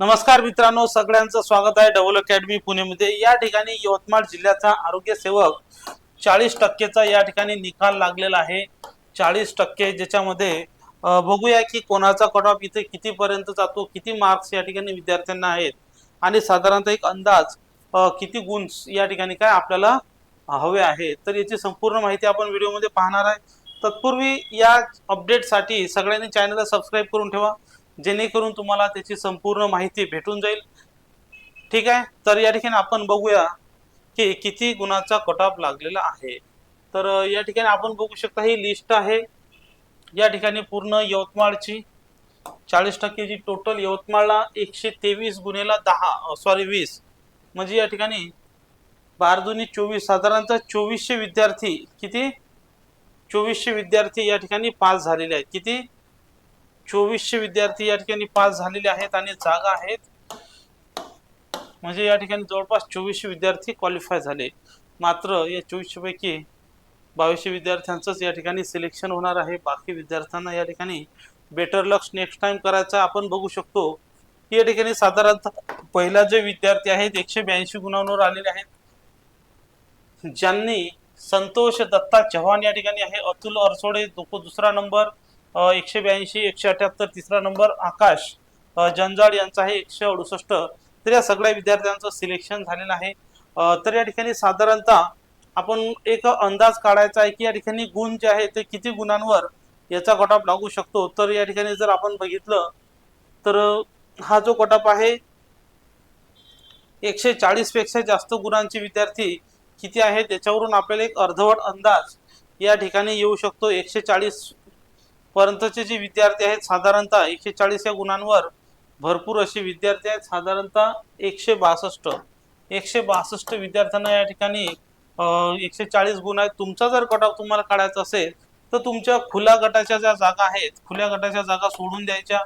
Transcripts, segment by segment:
नमस्कार मित्रांनो सगळ्यांचं स्वागत आहे डबल अकॅडमी पुणेमध्ये. या ठिकाणी यवतमाळ जिल्ह्याचा आरोग्य सेवक चाळीस टक्केचा या ठिकाणी निकाल लागलेला आहे. चाळीस टक्के ज्याच्यामध्ये बघूया की कोणाचा कट ऑफ इथे कितीपर्यंत जातो किती मार्क्स या ठिकाणी विद्यार्थ्यांना आहेत. आणि साधारणतः एक अंदाज किती गुण या ठिकाणी काय आपल्याला हवे आहे. तर याची संपूर्ण माहिती आपण व्हिडिओमध्ये पाहणार आहे. तत्पूर्वी या अपडेटसाठी सगळ्यांनी चॅनलला सबस्क्राईब करून ठेवा. जेणेकरून तुम्हाला त्याची संपूर्ण माहिती भेटून जाईल. ठीक आहे? तर या ठिकाणी आपण बघूया की किती गुणाचा कट ऑफ लागलेला आहे. तर या ठिकाणी आपण बघू शकता ही लिस्ट आहे. या ठिकाणी पूर्ण यवतमाळची चाळीस टक्केची टोटल यवतमाळला एकशे तेवीस गुन्हेला दहा सॉरी वीस. म्हणजे या ठिकाणी बारदुनी चोवीस साधारणतः चोवीसशे विद्यार्थी किती? चोवीसशे विद्यार्थी या ठिकाणी पास झालेले आहेत. किती? चोवीसशे विद्यार्थी या ठिकाणी पास झालेले आहेत आणि जागा आहेत. म्हणजे या ठिकाणी जवळपास चोवीसशे विद्यार्थी क्वालिफाय झाले. मात्र या चोवीसशे पैकी बावीसशे विद्यार्थ्यांचंच या ठिकाणी सिलेक्शन होणार आहे. बाकी विद्यार्थ्यांना या ठिकाणी बेटर लक्ष नेक्स्ट टाइम करायचा आपण बघू शकतो. की या ठिकाणी साधारणतः पहिला जे विद्यार्थी आहेत एकशे ब्याऐंशी गुणांवर आलेले आहेत. ज्यांनी संतोष दत्ता चव्हाण या ठिकाणी आहे. अतुल अरसोडे दुसरा नंबर एकशे ब्याऐंशी एकशे अठ्याहत्तर तिसरा नंबर आकाश जंजाड यांचा आहे एकशे अडुसष्ट. तर या सगळ्या विद्यार्थ्यांचं सिलेक्शन झालेलं आहे. तर या ठिकाणी साधारणतः आपण एक अंदाज काढायचा आहे की या ठिकाणी गुण जे आहे ते किती गुणांवर याचा कटॉप लागू शकतो. तर या ठिकाणी जर आपण बघितलं तर हा जो कटॉप आहे एकशे चाळीसपेक्षा जास्त गुणांचे विद्यार्थी किती आहेत? त्याच्यावरून आपल्याला एक अर्धवट अंदाज या ठिकाणी येऊ शकतो. एकशे चाळीस पर्यंतचे जे विद्यार्थी आहेत साधारणतः एकशे चाळीस या गुणांवर भरपूर असे विद्यार्थी आहेत. साधारणतः एकशे बासष्ट. एकशे बासष्ट विद्यार्थ्यांना या ठिकाणी एकशे चाळीस गुण आहेत. तुमचा जर कट ऑफ तुम्हाला काढायचा असेल तर तुमच्या खुल्या गटाच्या ज्या जागा आहेत खुल्या गटाच्या जागा सोडून द्यायच्या.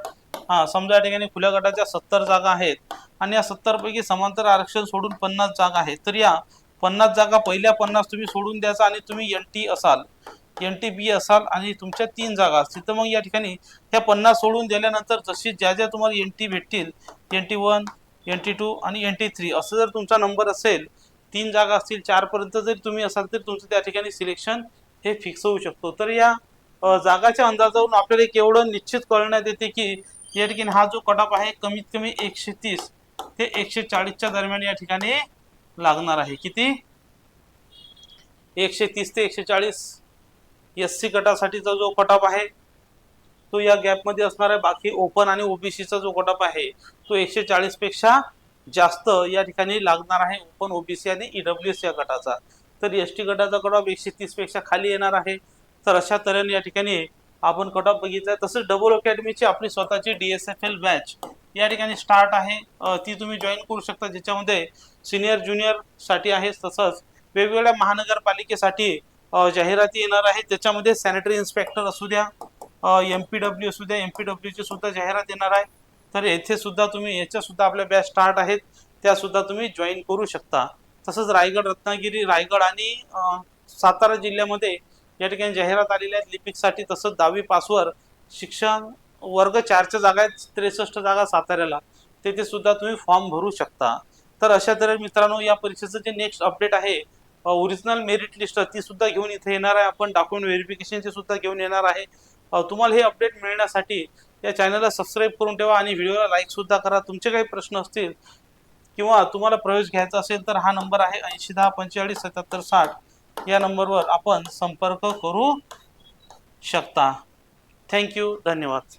हा समजा या ठिकाणी खुल्या गटाच्या सत्तर जागा आहेत आणि या सत्तरपैकी समांतर आरक्षण सोडून पन्नास जागा आहेत तर या पन्नास जागा पहिल्या पन्नास तुम्ही सोडून द्यायचा आणि तुम्ही एन टी असाल. एन टी बी असाल आणि तुमच्या तीन जागा असतील तर मग या ठिकाणी ह्या पन्नास सोडून दिल्यानंतर जशी ज्या ज्या तुम्हाला एन टी भेटतील N T one N T two आणि एन टी थ्री असं जर तुमचा नंबर असेल तीन जागा असतील चारपर्यंत जरी तुम्ही असाल तर तुमचं त्या ठिकाणी सिलेक्शन हे फिक्स होऊ शकतो. तर या जागाच्या अंदाजावरून आपल्याला एक एवढं निश्चित कळण्यात येते की या ठिकाणी हा जो कटाप आहे कमीत कमी एकशे तीस ते एकशे चाळीसच्या दरम्यान या ठिकाणी लागणार आहे. किती? एकशे तीस ते एकशे चाळीस. एस सी गटासाठीचा जो कटऑफ आहे तो या गॅपमध्ये असणार आहे बाकी ओपन आणि ओबीसीचा जो कटऑफ आहे तो एकशे चाळीसपेक्षा जास्त या ठिकाणी लागणार आहे ओपन ओबीसी आणि ईडब्ल्यू एस या गटाचा. तर एस टी गटाचा कटऑफ एकशे तीसपेक्षा खाली येणार आहे. तर अशा तऱ्हेने या ठिकाणी आपण कटऑफ बघितलाय. तसंच डबल अकॅडमीची आपली स्वतःची D S F L batch या ठिकाणी स्टार्ट आहे. ती तुम्ही जॉईन करू शकता. ज्याच्यामध्ये सिनियर ज्युनियरसाठी आहे. तसंच वेगवेगळ्या महानगरपालिकेसाठी जाहिराती येणार आहेत. त्याच्यामध्ये सॅनिटरी इन्स्पेक्टर असू द्या एम पी डब्ल्यू असू द्या एम पी डब्ल्यूची सुद्धा जाहिरात येणार आहे. तर येथे सुद्धा तुम्ही याच्या सुद्धा आपल्या बॅच स्टार्ट आहेत. त्या सुद्धा तुम्ही जॉईन करू शकता. तसंच रायगड रत्नागिरी रायगड आणि सातारा जिल्ह्यामध्ये या ठिकाणी जाहिरात आलेल्या आहेत. लिपिकसाठी तसंच दहावी पासवर शिक्षण वर्ग चारच्या जागा आहेत. त्रेसष्ट जागा साताऱ्याला. तेथे सुद्धा तुम्ही फॉर्म भरू शकता. तर अशा तऱ्हे मित्रांनो या परीक्षेचं जे नेक्स्ट अपडेट आहे ओरिजिनल मेरिट लिस्ट ती सुद्धा घेऊन इथे येणार आहे. आपण डॉक्युमेंट व्हेरिफिकेशनची सुद्धा घेऊन येणार आहे. तुम्हाला हे अपडेट मिळण्यासाठी या चॅनलला सबस्क्राईब करून ठेवा आणि व्हिडिओला लाईक सुद्धा करा. तुमचे काही प्रश्न असतील किंवा तुम्हाला प्रवेश घ्यायचा असेल तर हा नंबर आहे ऐंशी दहा पंचेचाळीस सत्याहत्तर साठ. या नंबरवर आपण संपर्क करू शकता. थँक्यू धन्यवाद.